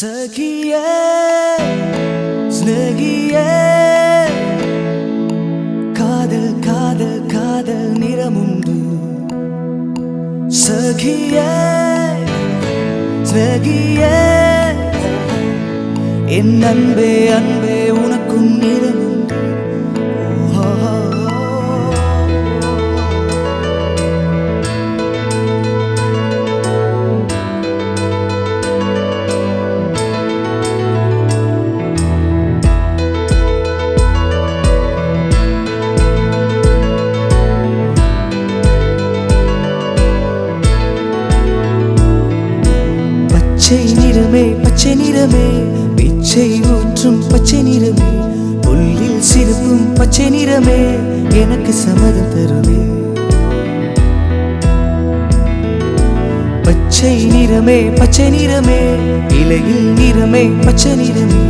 சகியே ஸ்நேகியே காதல் காதல் காதல் நிறமுண்டு சகியே ஸ்நேகியே என் அன்பே அன்பே உனக்கும் நிறம் நிறமே பிச்சை ஊற்றும் பச்சை நிறமே புல்லில் சிரிப்பும் பச்சை நிறமே எனக்கு சம்மதம் தருமே. பச்சை நிறமே பச்சை நிறமே இலையில் நிறமே பச்சை நிறமே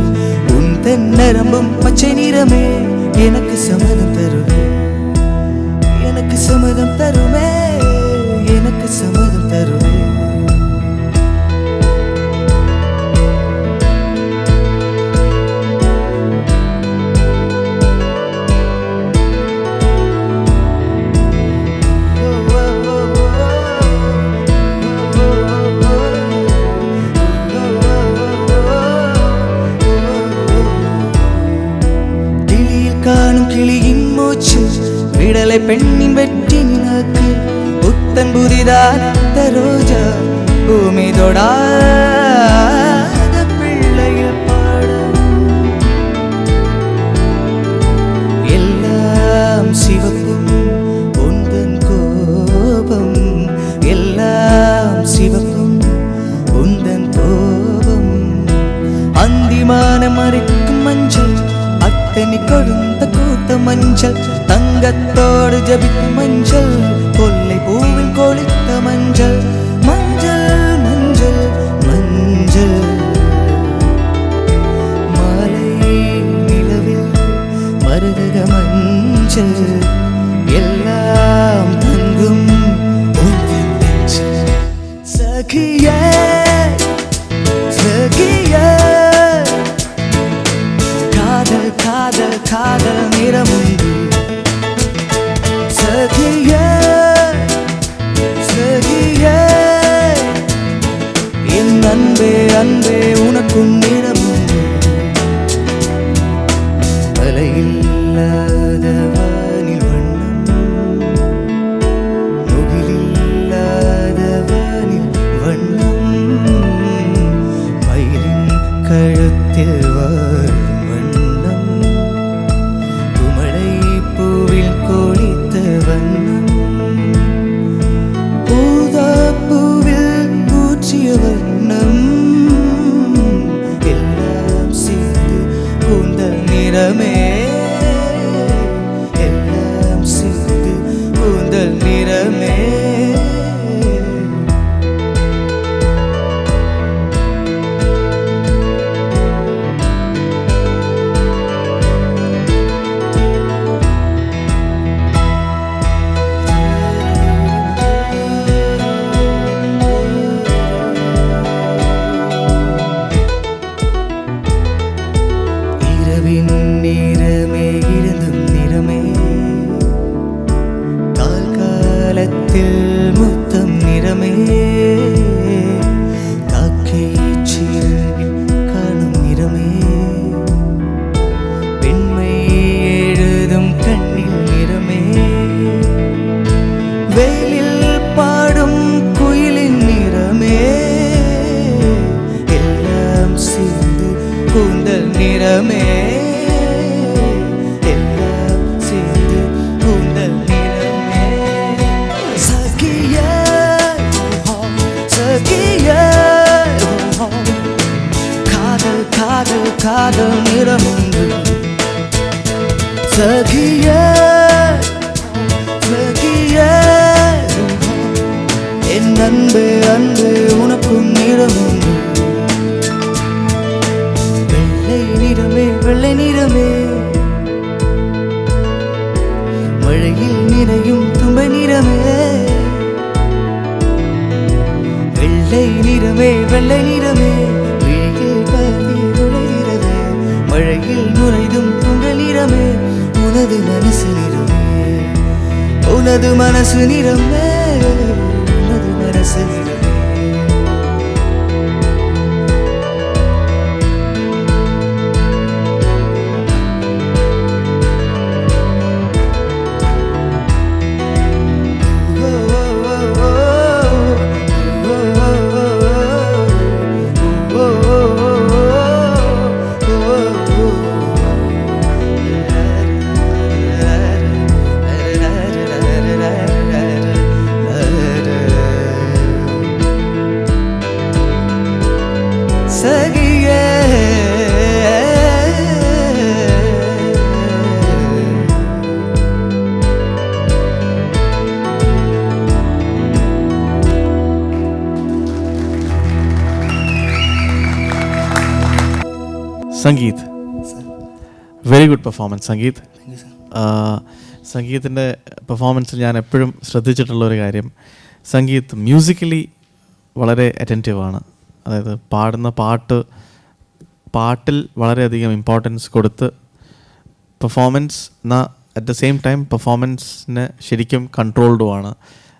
உந்தன் நரம்பும் பச்சை நிறமே எனக்கு சம்மதம் தருமே. எனக்கு சம்மதம் தருமே. விடலை பெண்ணின் வெற்றி நாக்கு புத்தன் புதிதாத்த ரோஜா பூமி தொடாத பிள்ளையில் பாடும் எல்லாம் சிவப்பும் உந்தன் கோபம் எல்லாம் சிவப்பும் உந்தன் கோபம் அந்திமான மறைக்கும் மஞ்சள் அத்தனி கொழுந்த கூத்த மஞ்சள் തങ്കത്തോട് ജപിക്കും മഞ്ചൽ കൊള്ളി പൂവിൽ കൊളിത്ത മഞ്ചൽ മഞ്ചൽ മഞ്ചൽ മഞ്ചൽ മലയിൽ നിലവിൽ മരുതക മഞ്ചൽ சகிய சகிய என் அன்பு அன்பு உனக்கும் நிறமும் வெள்ளை நிறமே வெள்ளை நிறமே. மழையில் நினையும் தும்பை நிறமே. வெள்ளை நிறமே வெள்ளை நிறமே. மழையில் நுழைதும் துங்க நிறமே. உனது மனசு நிறமே உனது மனசு நிறமே உனது மனசு நிறமே Sangeeth. Very good performance Sangeeth. സംഗീതിന്റെ പെർഫോമൻസിൽ ഞാൻ എപ്പോഴും ശ്രദ്ധിച്ചിട്ടുള്ള ഒരു കാര്യം. സംഗീത് മ്യൂസിക്കലി വളരെ അറ്റന്റീവാണ് അതായത് പാടുന്ന പാട്ട് പാട്ടിൽ വളരെയധികം ഇമ്പോർട്ടൻസ് കൊടുത്ത് പെർഫോമൻസ് എന്നാൽ അറ്റ് ദ സെയിം ടൈം പെർഫോമൻസിന് ശരിക്കും കൺട്രോൾഡുമാണ്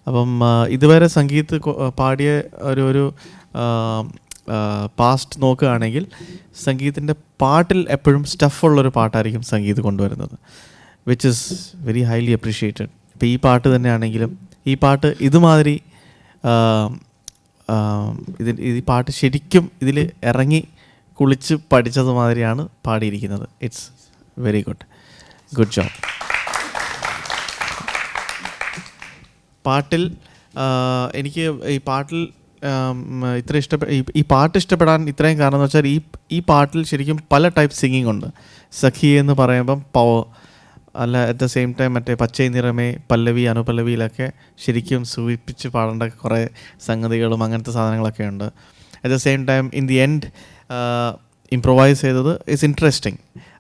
അപ്പം ഇതുവരെ സംഗീത് പാടിയ ഒരു ഒരു പാസ്റ്റ് നോക്കുകയാണെങ്കിൽ സംഗീതത്തിന്റെ പാട്ടിൽ എപ്പോഴും സ്റ്റഫുള്ളൊരു പാട്ടായിരിക്കും സംഗീത് കൊണ്ടുവരുന്നത് which is very highly appreciated ഇപ്പോൾ ഈ പാട്ട് തന്നെയാണെങ്കിലും ഈ പാട്ട് ഇതുമാതിരി ഇതിൽ ഈ പാട്ട് ശരിക്കും ഇതിൽ ഇറങ്ങി കുളിച്ച് പഠിച്ചത് മാതിരിയാണ് പാടിയിരിക്കുന്നത്. It's very good good job പാട്ടിൽ എനിക്ക് ഈ പാട്ടിൽ ഇത്ര ഇഷ്ടപ്പെട്ട ഈ- പാട്ട് ഇഷ്ടപ്പെടാൻ ഇത്രയും കാരണം എന്ന് വെച്ചാൽ ഈ ഈ പാട്ടിൽ ശരിക്കും പല ടൈപ്പ് സിംഗിങ് ഉണ്ട്. സഖി എന്ന് പറയുമ്പം പവർ അല്ല അറ്റ് ദ സെയിം ടൈം മറ്റേ പച്ചൈ നിറമേ പല്ലവി അനുപല്ലവിയിലൊക്കെ ശരിക്കും സൂചിപ്പിച്ച് പാടേണ്ട കുറേ സംഗതികളും അങ്ങനത്തെ സാധനങ്ങളൊക്കെ ഉണ്ട്. At the same time in the end improvise ചെയ്തത് ഇസ് ഇൻട്രസ്റ്റിംഗ്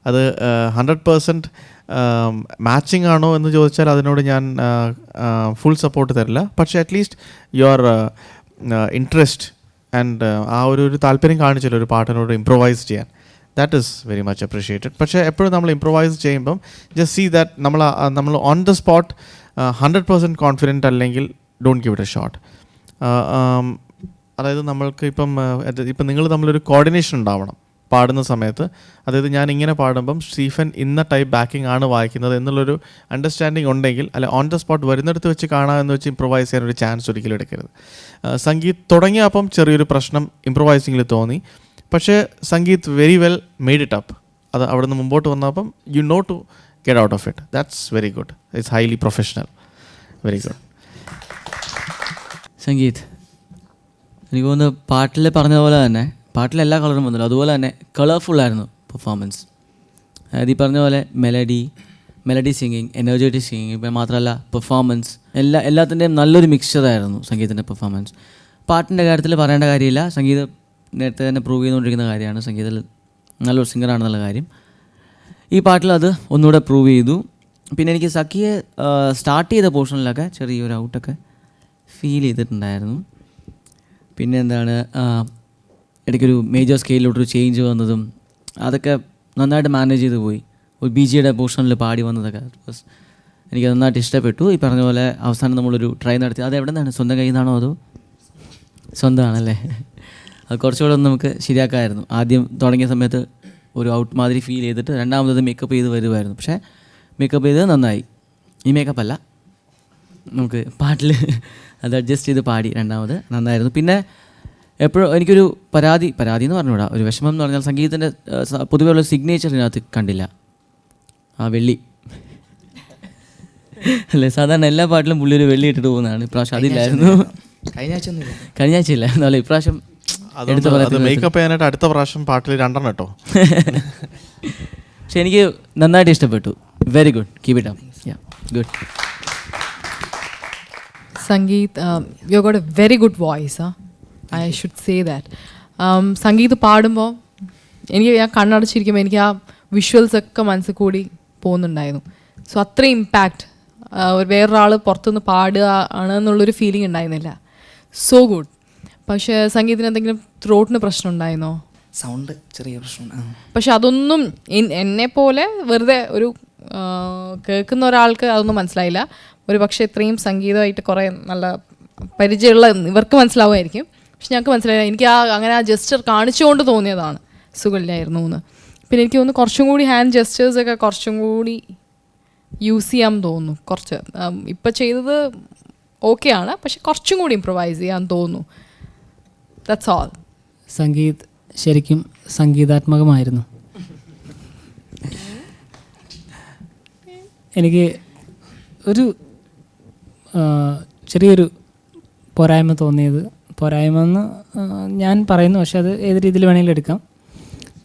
അത് ഹൺഡ്രഡ് പേഴ്സന്റ് മാച്ചിങ് ആണോ എന്ന് ചോദിച്ചാൽ അതിനോട് ഞാൻ ഫുൾ സപ്പോർട്ട് തരില്ല. പക്ഷേ അറ്റ്ലീസ്റ്റ് യുവർ ഇൻട്രസ്റ്റ് ആൻഡ് ആ ഒരു ഒരു താല്പര്യം കാണിച്ചല്ലോ ഒരു പാട്ടിനോട് ഇംപ്രൊവൈസ് ചെയ്യാൻ. That is very much appreciated പക്ഷേ എപ്പോഴും നമ്മൾ ഇംപ്രൊവൈസ് ചെയ്യുമ്പം ജസ്റ്റ് സീ ദാറ്റ് നമ്മൾ നമ്മൾ on the spot hundred percent confident അല്ലെങ്കിൽ don't give it a shot അതായത് നമ്മൾക്ക് ഇപ്പം ഇപ്പം നിങ്ങൾ തമ്മിലൊരു കോർഡിനേഷൻ ഉണ്ടാവണം. പാടുന്ന സമയത്ത്. അതായത് ഞാൻ ഇങ്ങനെ പാടുമ്പം സ്റ്റീഫൻ ഇന്ന ടൈപ്പ് ബാക്കിംഗ് ആണ് വായിക്കുന്നത് എന്നുള്ളൊരു അണ്ടർസ്റ്റാൻഡിങ് ഉണ്ടെങ്കിൽ അല്ലെ ഓൺ ദ സ്പോട്ട് വരുന്നിടത്ത് വെച്ച് കാണാമെന്ന് വെച്ച് ഇമ്പ്രൂവൈസ് ചെയ്യാൻ ഒരു ചാൻസ് ഒരിക്കലും എടുക്കരുത്. സംഗീത് തുടങ്ങിയപ്പം ചെറിയൊരു പ്രശ്നം ഇമ്പ്രൂവൈസിങ്ങിൽ തോന്നി. പക്ഷേ Sangeeth very well made it up അത് അവിടെ നിന്ന് മുമ്പോട്ട് വന്നപ്പം you know to get out of it that's very good it's highly professional very good Sangeeth എനിക്ക് തോന്നുന്നു പാട്ടിൽ പോലെ തന്നെ പാട്ടിൽ എല്ലാ കളറും വന്നില്ല അതുപോലെ തന്നെ കളർഫുൾ ആയിരുന്നു പെർഫോമൻസ് അതായത് ഈ പറഞ്ഞ പോലെ melody melody singing energetic singing ഇപ്പം മാത്രമല്ല പെർഫോമൻസ് എല്ലാ എല്ലാത്തിന്റെയും നല്ലൊരു മിക്സറായിരുന്നു സംഗീതത്തിന്റെ പെർഫോമൻസ് പാട്ടിന്റെ കാര്യത്തിൽ പറയേണ്ട കാര്യമില്ല. സംഗീതം നേരത്തെ തന്നെ പ്രൂവ് ചെയ്തുകൊണ്ടിരിക്കുന്ന കാര്യമാണ്. സംഗീതത്തിൽ നല്ലൊരു സിംഗറാണെന്നുള്ള കാര്യം. ഈ പാട്ടിൽ അത് ഒന്നുകൂടെ പ്രൂവ് ചെയ്തു. പിന്നെ എനിക്ക് സഖിയെ സ്റ്റാർട്ട് ചെയ്ത പോർഷനിലൊക്കെ ചെറിയൊരു ഔട്ടൊക്കെ ഫീൽ ചെയ്തിട്ടുണ്ടായിരുന്നു. പിന്നെ എന്താണ് ഇടയ്ക്കൊരു മേജർ സ്കെയിലോട്ടൊരു ചേഞ്ച് വന്നതും അതൊക്കെ നന്നായിട്ട് മാനേജ് ചെയ്ത് പോയി. ഒരു ബി ജിയുടെ പോർഷനിൽ പാടി വന്നതൊക്കെ എനിക്ക് നന്നായിട്ട് ഇഷ്ടപ്പെട്ടു. ഈ പറഞ്ഞ പോലെ അവസാനം നമ്മളൊരു ട്രൈ നടത്തി. അത് എവിടെ നിന്നാണ് സ്വന്തം കയ്യിൽ നിന്നാണോ അതോ സ്വന്തമാണല്ലേ? അത് കുറച്ചുകൂടെ ഒന്ന് നമുക്ക് ശരിയാക്കാമായിരുന്നു. ആദ്യം തുടങ്ങിയ സമയത്ത് ഒരു ഔട്ട് മാതിരി ഫീൽ ചെയ്തിട്ട് രണ്ടാമത് മേക്കപ്പ് ചെയ്ത് വരുമായിരുന്നു. പക്ഷേ മേക്കപ്പ് ചെയ്തത് നന്നായി. ഈ മേക്കപ്പ് അല്ല. നമുക്ക് പാട്ടിൽ അത് അഡ്ജസ്റ്റ് ചെയ്ത് പാടി രണ്ടാമത് നന്നായിരുന്നു. പിന്നെ എപ്പോഴും എനിക്കൊരു പരാതി പരാതി എന്ന് പറഞ്ഞുകൂടാ. ഒരു വിഷമം എന്ന് പറഞ്ഞാൽ സംഗീതത്തിന്റെ പൊതുവെ ഉള്ള സിഗ്നേച്ചർ ഇതിനകത്ത് കണ്ടില്ല. ആ വെള്ളി. അല്ലേ സാധാരണ എല്ലാ പാട്ടിലും പുള്ളി ഒരു വെള്ളി ഇട്ടിട്ട് പോകുന്നതാണ്. ഇപ്രാവശ്യം അതില്ലായിരുന്നു. കഴിഞ്ഞ ആഴ്ച കഴിഞ്ഞ ആഴ്ച ഇല്ലായിരുന്നു അല്ല ഇപ്രാവശ്യം മേക്കപ്പ് ചെയ്യാനായിട്ട് അടുത്ത പ്രാവശ്യം പാട്ടിൽ രണ്ടെണ്ണം കേട്ടോ പക്ഷെ എനിക്ക് നന്നായിട്ട് ഇഷ്ടപ്പെട്ടു. Very good keep it up yeah good Sangeeth you got a very good voice voice. Huh? Should say that. Um, Sangeeth പാടുമ്പോൾ എനിക്ക് ഞാൻ കണ്ണടച്ചിരിക്കുമ്പോൾ എനിക്ക് ആ വിഷ്വൽസ് ഒക്കെ മനസ്സിൽ കൂടി പോകുന്നുണ്ടായിരുന്നു സോ അത്രയും ഇമ്പാക്റ്റ് വേറൊരാൾ പുറത്തുനിന്ന് പാടുക ആണ് എന്നുള്ളൊരു ഫീലിംഗ് ഉണ്ടായിരുന്നില്ല സോ ഗുഡ് പക്ഷേ സംഗീതത്തിന് എന്തെങ്കിലും ത്രോട്ടിന് പ്രശ്നം ഉണ്ടായിരുന്നോ സൗണ്ട് ചെറിയ പ്രശ്നം. പക്ഷെ അതൊന്നും എന്നെ പോലെ വെറുതെ ഒരു കേൾക്കുന്ന ഒരാൾക്ക് അതൊന്നും മനസ്സിലായില്ല ഒരു പക്ഷേ ഇത്രയും സംഗീതമായിട്ട് കുറേ നല്ല പരിചയമുള്ള ഇവർക്ക് മനസ്സിലാവുമായിരിക്കും പക്ഷെ ഞങ്ങൾക്ക് മനസ്സിലായി എനിക്ക് ആ അങ്ങനെ ആ ജസ്റ്റർ കാണിച്ചുകൊണ്ട് തോന്നിയതാണ് സുഖമില്ലായിരുന്നു എന്ന്. പിന്നെ എനിക്ക് തോന്നുന്നു കുറച്ചും കൂടി ഹാൻഡ് ജസ്റ്റേഴ്സൊക്കെ കുറച്ചും കൂടി യൂസ് ചെയ്യാൻ തോന്നുന്നു. കുറച്ച് ഇപ്പം ചെയ്തത് ഓക്കെ ആണ് പക്ഷെ കുറച്ചും കൂടി ഇമ്പ്രവൈസ് ചെയ്യാൻ തോന്നുന്നു. ദാറ്റ്സ് ഓൾ സംഗീത് ശരിക്കും സംഗീതാത്മകമായിരുന്നു. എനിക്ക് ഒരു ചെറിയൊരു പോരായ്മ തോന്നിയത് പോരായ്മ എന്ന് ഞാൻ പറയുന്നു. പക്ഷെ അത് ഏത് രീതിയിൽ വേണമെങ്കിലും എടുക്കാം.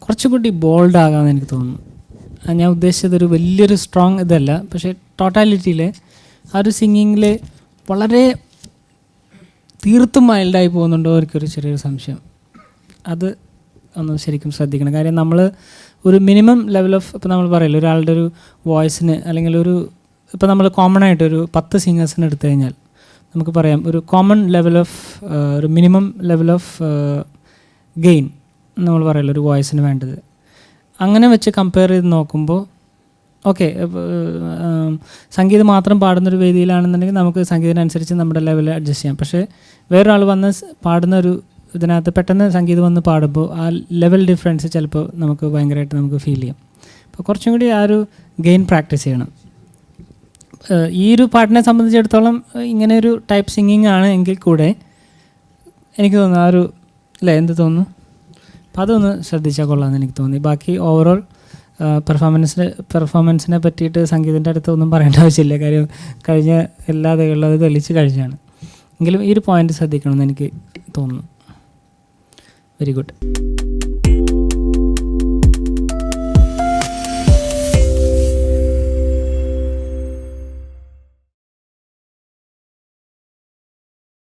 കുറച്ചുകൂടി ബോൾഡ് ആകാമെന്ന് എനിക്ക് തോന്നുന്നു. ഞാൻ ഉദ്ദേശിച്ചത് ഒരു വലിയൊരു സ്ട്രോങ് ഇതല്ല. പക്ഷേ ടോട്ടാലിറ്റിയിൽ ആ ഒരു സിംഗിങ്ങിൽ വളരെ തീർത്തും മൈൽഡായി പോകുന്നുണ്ടോ എനിക്കൊരു ചെറിയൊരു സംശയം. അത് ഒന്ന് ശരിക്കും ശ്രദ്ധിക്കണം. കാര്യം നമ്മൾ ഒരു മിനിമം ലെവൽ ഓഫ് ഇപ്പോൾ നമ്മൾ പറയില്ല ഒരാളുടെ ഒരു വോയിസിന് അല്ലെങ്കിൽ ഒരു ഇപ്പോൾ നമ്മൾ കോമൺ ആയിട്ട് ഒരു പത്ത് സിംഗേഴ്സിന് എടുത്തു കഴിഞ്ഞാൽ നമുക്ക് പറയാം ഒരു കോമൺ ലെവൽ ഓഫ് ഒരു മിനിമം ലെവൽ ഓഫ് ഗെയിൻ നമ്മൾ പറയല്ലോ ഒരു വോയിസിന് വേണ്ടത്. അങ്ങനെ വെച്ച് കമ്പയർ ചെയ്ത് നോക്കുമ്പോൾ ഓക്കെ സംഗീതം മാത്രം പാടുന്നൊരു വേദിയിലാണെന്നുണ്ടെങ്കിൽ നമുക്ക് സംഗീതത്തിനനുസരിച്ച് നമ്മുടെ ലെവൽ അഡ്ജസ്റ്റ് ചെയ്യാം. പക്ഷേ വേറൊരാൾ വന്ന് പാടുന്ന ഒരു ഇതിനകത്ത് പെട്ടെന്ന് സംഗീതം വന്ന് പാടുമ്പോൾ ആ ലെവൽ ഡിഫറൻസ് ചിലപ്പോൾ നമുക്ക് ഭയങ്കരമായിട്ട് നമുക്ക് ഫീൽ ചെയ്യാം. അപ്പോൾ കുറച്ചും കൂടി ആ ഒരു ഗെയിൻ പ്രാക്ടീസ് ചെയ്യണം. ഈ ഒരു പാട്ടിനെ സംബന്ധിച്ചിടത്തോളം ഇങ്ങനെ ഒരു ടൈപ്പ് സിംഗിങ് ആണ് എങ്കിൽ കൂടെ എനിക്ക് തോന്നുന്നു ആ ഒരു അല്ലേ എന്ത് തോന്നുന്നു? അപ്പോൾ അതൊന്ന് ശ്രദ്ധിച്ചാൽ കൊള്ളാമെന്ന് എനിക്ക് തോന്നി. ബാക്കി ഓവറോൾ പെർഫോമൻസിന് പെർഫോമൻസിനെ പറ്റിയിട്ട് സംഗീതത്തിന്റെ അടുത്ത് ഒന്നും പറയേണ്ട ആവശ്യമില്ല. കാര്യം കഴിഞ്ഞ എല്ലാ ദൈവമുള്ളത് തെളിച്ച് കഴിഞ്ഞാണ്. എങ്കിലും ഈ ഒരു പോയിന്റ് ശ്രദ്ധിക്കണമെന്ന് എനിക്ക് തോന്നുന്നു. Very good